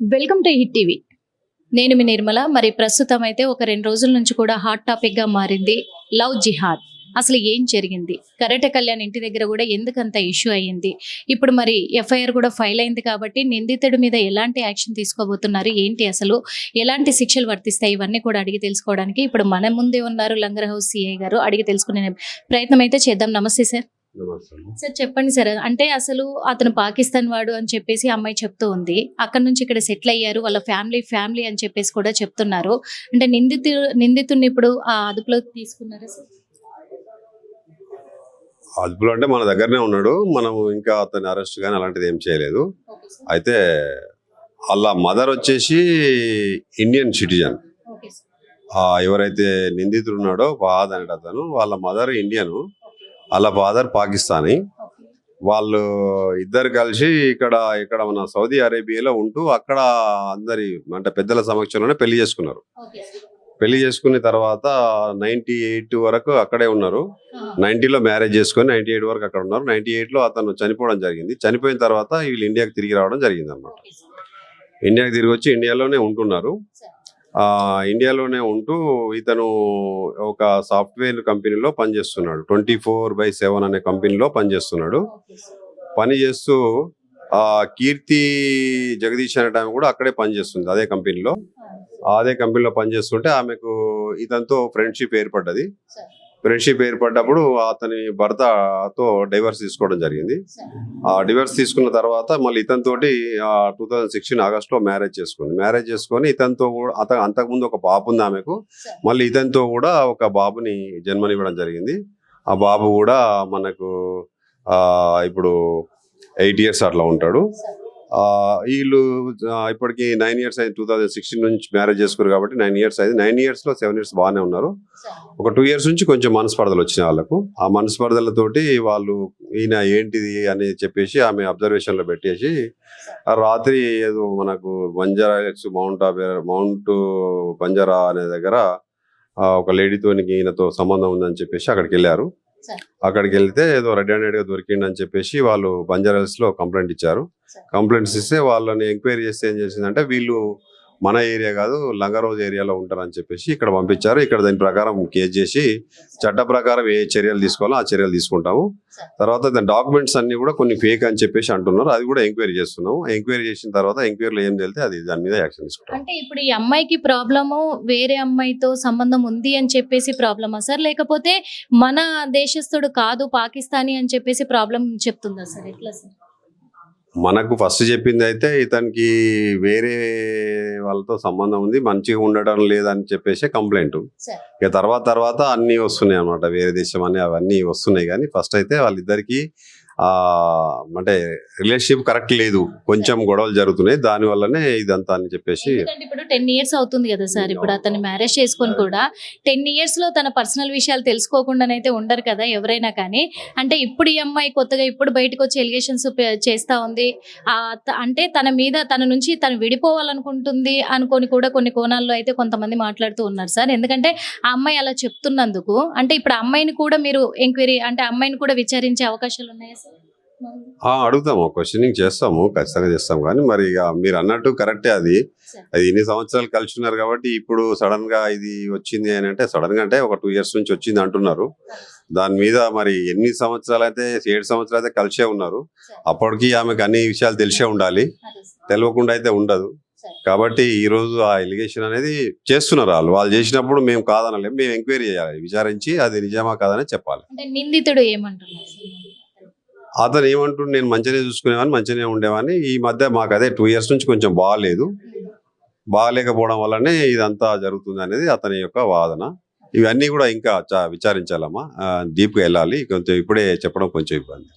Welcome to hit TV. నేను మీ నిర్మల. మరి ప్రస్తుతం అయితే ఒక రెండు రోజుల నుంచి కూడా హాట్ టాపిక్గా మారింది లవ్ జిహాద్. అసలు ఏం జరిగింది? కరెట కళ్యాణ్ ఇంటి దగ్గర కూడా ఎందుకంత ఇష్యూ అయ్యింది? ఇప్పుడు మరి ఎఫ్ఐఆర్ కూడా ఫైల్ అయింది కాబట్టి నిందితుడి మీద ఎలాంటి యాక్షన్ తీసుకోబోతున్నారు? ఏంటి అసలు? ఎలాంటి శిక్షలు వర్తిస్తాయి? ఇవన్నీ కూడా అడిగి తెలుసుకోవడానికి ఇప్పుడు మన ముందే ఉన్నారు లంగర్ హౌస్ సిఐ గారు. అడిగి తెలుసుకునే ప్రయత్నం అయితే చేద్దాం. నమస్తే సార్. సార్ చెప్పండి సార్. అంటే అసలు అతను పాకిస్తాన్ వాడు అని చెప్పేసి అమ్మాయి చెప్తూ ఉంది. అక్కడ నుంచి ఇక్కడ సెటిల్ అయ్యారు. వాళ్ళ ఫ్యామిలీ ఫ్యామిలీ అని చెప్పేసి కూడా చెప్తున్నారు. అంటే నిందితు నిందితుడిని ఇప్పుడు ఆ అదుపులోకి తీసుకున్నారా సార్? అదుపులో అంటే మన దగ్గరనే ఉన్నాడు. మనం ఇంకా అతని అరెస్ట్ కానీ అలాంటిది ఏం చేయలేదు. అయితే వాళ్ళ మదర్ వచ్చేసి ఇండియన్ సిటిజన్. ఎవరైతే నిందితుడు ఉన్నాడో ఫాద్ అనేట అతను వాళ్ళ మదర్ ఇండియన్. వాళ్ళ ఫాదర్ పాకిస్తానీ. వాళ్ళు ఇద్దరు కలిసి ఇక్కడ ఇక్కడ మన సౌదీ అరేబియాలో ఉంటూ అక్కడ అందరి అంటే పెద్దల సమక్షంలోనే పెళ్ళి చేసుకున్నారు. పెళ్ళి చేసుకున్న తర్వాత నైన్టీ ఎయిట్ వరకు అక్కడే ఉన్నారు. నైన్టీలో మ్యారేజ్ చేసుకొని నైన్టీ ఎయిట్ వరకు అక్కడ ఉన్నారు. నైన్టీ ఎయిట్లో అతను చనిపోవడం జరిగింది. చనిపోయిన తర్వాత వీళ్ళు ఇండియాకి తిరిగి రావడం జరిగింది అనమాట ఇండియాకి తిరిగి వచ్చి ఇండియాలోనే ఉంటున్నారు. ఇండియాలోనే ఉంటూ ఇతను ఒక సాఫ్ట్వేర్ కంపెనీలో పనిచేస్తున్నాడు. ట్వంటీ ఫోర్ బై సెవెన్ అనే కంపెనీలో పనిచేస్తున్నాడు. ఓకే పని చేస్తూ ఆ కీర్తి జగదీష్ అనే టైం కూడా అక్కడే పనిచేస్తుంది అదే కంపెనీలో. అదే కంపెనీలో పనిచేస్తుంటే ఆమెకు ఇతనితో ఫ్రెండ్షిప్ ఏర్పడ్డది. ఫ్రెండ్షిప్ ఏర్పడ్డప్పుడు అతని భర్తతో డైవర్స్ తీసుకోవడం జరిగింది. ఆ డివర్స్ తీసుకున్న తర్వాత మళ్ళీ ఇతనితోటి టూ థౌజండ్ సిక్స్టీన్ ఆగస్ట్లో మ్యారేజ్ చేసుకుంది. మ్యారేజ్ చేసుకొని ఇతనితో కూడా అత అంతకుముందు ఒక బాబు ఉంది ఆమెకు. మళ్ళీ ఇతనితో కూడా ఒక బాబుని జన్మనివ్వడం జరిగింది. ఆ బాబు కూడా మనకు ఆ ఇప్పుడు ఎయిట్ ఇయర్స్ అట్లా ఉంటాడు. వీళ్ళు ఇప్పటికి నైన్ ఇయర్స్ అయింది టూ థౌజండ్ సిక్స్టీన్ నుంచి మ్యారేజ్ చేసుకున్నారు కాబట్టి నైన్ ఇయర్స్ అయింది. నైన్ ఇయర్స్లో సెవెన్ ఇయర్స్ బాగానే ఉన్నారు. ఒక టూ ఇయర్స్ నుంచి కొంచెం మనస్పర్ధలు వచ్చినాయి వాళ్ళకు. ఆ మనస్పర్ధలతోటి వాళ్ళు ఈయన ఏంటిది అని చెప్పేసి ఆమె అబ్జర్వేషన్లో పెట్టేసి రాత్రి ఏదో మనకు బంజారా హిల్స్ మౌంట్ ఆబే- మౌంట్ బంజారా అనే దగ్గర ఒక లేడీతో ఈయనతో సంబంధం ఉందని చెప్పేసి అక్కడికి వెళ్ళారు. అక్కడికి వెళ్తే ఏదో రెడ్ హ్యాండెడ్గా దొరికిందని చెప్పేసి వాళ్ళు బంజారా హిల్స్లో కంప్లైంట్ ఇచ్చారు. కంప్లైంట్స్ ఇస్తే వాళ్ళని ఎంక్వైరీ చేస్తే ఏం చేసిందంటే వీళ్ళు మన ఏరియా కాదు లంగరోజ్ ఏరియాలో ఉంటారని చెప్పేసి ఇక్కడ పంపించారు. ఇక్కడ దాని ప్రకారం కేసు చేసి చట్ట ప్రకారం ఏ చర్యలు తీసుకోవాలో ఆ చర్యలు తీసుకుంటాము. తర్వాత దాని డాక్యుమెంట్స్ అన్ని కూడా కొన్ని ఫేక్ అని చెప్పేసి అంటున్నారు. అది కూడా ఎంక్వైరీ చేస్తున్నాము. ఎంక్వైరీ చేసిన తర్వాత ఎంక్వైరీలో ఏం తెలితే అది దాని మీద యాక్షన్ తీసుకుంటాం అంటే ఇప్పుడు ఈ అమ్మాయికి ప్రాబ్లము వేరే అమ్మాయితో సంబంధం ఉంది అని చెప్పేసి ప్రాబ్లమా సార్? లేకపోతే మన దేశస్థుడు కాదు పాకిస్తానీ అని చెప్పేసి ప్రాబ్లం చెప్తుందా సార్? ఎట్లా సార్? మనకు ఫస్ట్ చెప్పింది అయితే ఇతనికి వేరే వాళ్ళతో సంబంధం ఉంది మంచిగా ఉండడం లేదని చెప్పేసి కంప్లైంట్. ఇక తర్వాత తర్వాత అన్ని వస్తున్నాయి అన్నమాట వేరే దేశం అని అవన్నీ వస్తున్నాయి కానీ ఫస్ట్ అయితే వాళ్ళిద్దరికి అంటే రిలేషన్షిప్ కరెక్ట్ లేదు. కొంచెం గొడవలు జరుగుతున్నాయి. దాని వల్లనే ఇదంతా అని చెప్పేసి ఇప్పుడు టెన్ ఇయర్స్ అవుతుంది కదా సార్. ఇప్పుడు అతను మ్యారేజ్ చేసుకొని కూడా టెన్ ఇయర్స్లో తన పర్సనల్ విషయాలు తెలుసుకోకుండానైతే ఉండరు కదా ఎవరైనా కానీ. అంటే ఇప్పుడు ఈ అమ్మాయి కొత్తగా ఇప్పుడు బయటకు వచ్చి ఎలిగేషన్స్ చేస్తా ఉంది. అంటే తన మీద తన నుంచి తను విడిపోవాలనుకుంటుంది అనుకొని కూడా కొన్ని కోణాల్లో అయితే కొంతమంది మాట్లాడుతూ ఉన్నారు సార్. ఎందుకంటే ఆ అమ్మాయి అలా చెప్తున్నందుకు అంటే ఇప్పుడు అమ్మాయిని కూడా మీరు ఎంక్వైరీ అంటే అమ్మాయిని కూడా విచారించే అవకాశాలు ఉన్నాయా సార్? అడుగుతాము క్వశ్చనింగ్ చేస్తాము ఖచ్చితంగా చేస్తాం కానీ మరి ఇక మీరు అన్నట్టు కరెక్టే అది. అది ఇన్ని సంవత్సరాలు కలిసి ఉన్నారు కాబట్టి ఇప్పుడు సడన్గా ఇది వచ్చింది అని అంటే సడన్గా అంటే ఒక టూ ఇయర్స్ నుంచి వచ్చింది అంటున్నారు. దాని మీద మరి ఎన్ని సంవత్సరాలు అయితే ఏడు సంవత్సరాలు అయితే కలిసే ఉన్నారు. అప్పటికి ఆమెకు అన్ని విషయాలు తెలిసే ఉండాలి. తెలియకుండా అయితే ఉండదు. కాబట్టి ఈ రోజు ఆ ఎలిగేషన్ అనేది చేస్తున్నారు వాళ్ళు. వాళ్ళు చేసినప్పుడు మేము కాదనలేం. మేము ఎంక్వైరీ చేయాలి. విచారించి అది నిజమా కాదని చెప్పాలి. నిందితుడు ఏమంటున్నారు? అతను ఏమంటుండు నేను మంచిగానే చూసుకునేవాని మంచిగానే ఉండేవాని ఈ మధ్య మాకు అదే టూ ఇయర్స్ నుంచి కొంచెం బాగాలేదు బాగాలేకపోవడం వల్లనే ఇదంతా జరుగుతుంది అనేది అతని యొక్క వాదన. ఇవన్నీ కూడా ఇంకా చా- విచారించాలమ్మా. డీప్గా వెళ్ళాలి. కొంచెం ఇప్పుడే చెప్పడం కొంచెం ఇబ్బంది.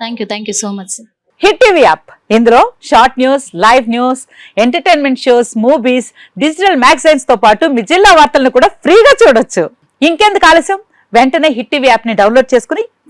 Thank you thank you so much hit TV app ఇందులో short news live news entertainment shows movies digital మ్యాగజైన్స్తో పాటు మీ జిల్లా వార్తలను కూడా ఫ్రీగా చూడొచ్చు. ఇంకెందుకు ఆలస్యం? వెంటనే హిట్ టీవీ యాప్ని డౌన్లోడ్ చేసుకుని